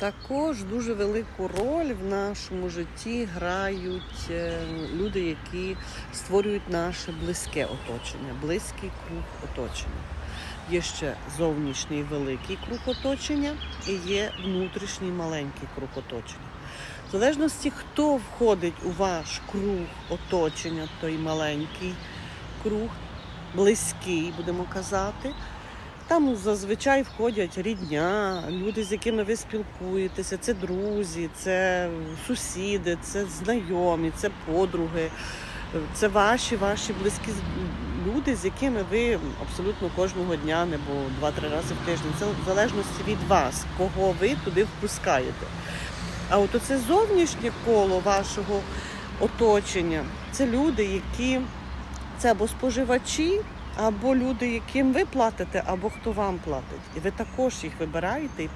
Також дуже велику роль в нашому житті грають е, люди, які створюють наше близьке оточення, близький круг оточення. Є ще зовнішній великий круг оточення і є внутрішній маленький круг оточення. В залежності, хто входить у ваш круг оточення, той маленький круг, близький, будемо казати. Там зазвичай входять рідня, люди, з якими ви спілкуєтеся, це друзі, це сусіди, це знайомі, це подруги, це ваші, ваші близькі люди, з якими ви абсолютно кожного дня або два-три рази в тиждень. Це в залежності від вас, кого ви туди впускаєте. А от оце зовнішнє коло вашого оточення це люди, які це або споживачі, або люди, яким ви платите, або хто вам платить. І ви також їх вибираєте і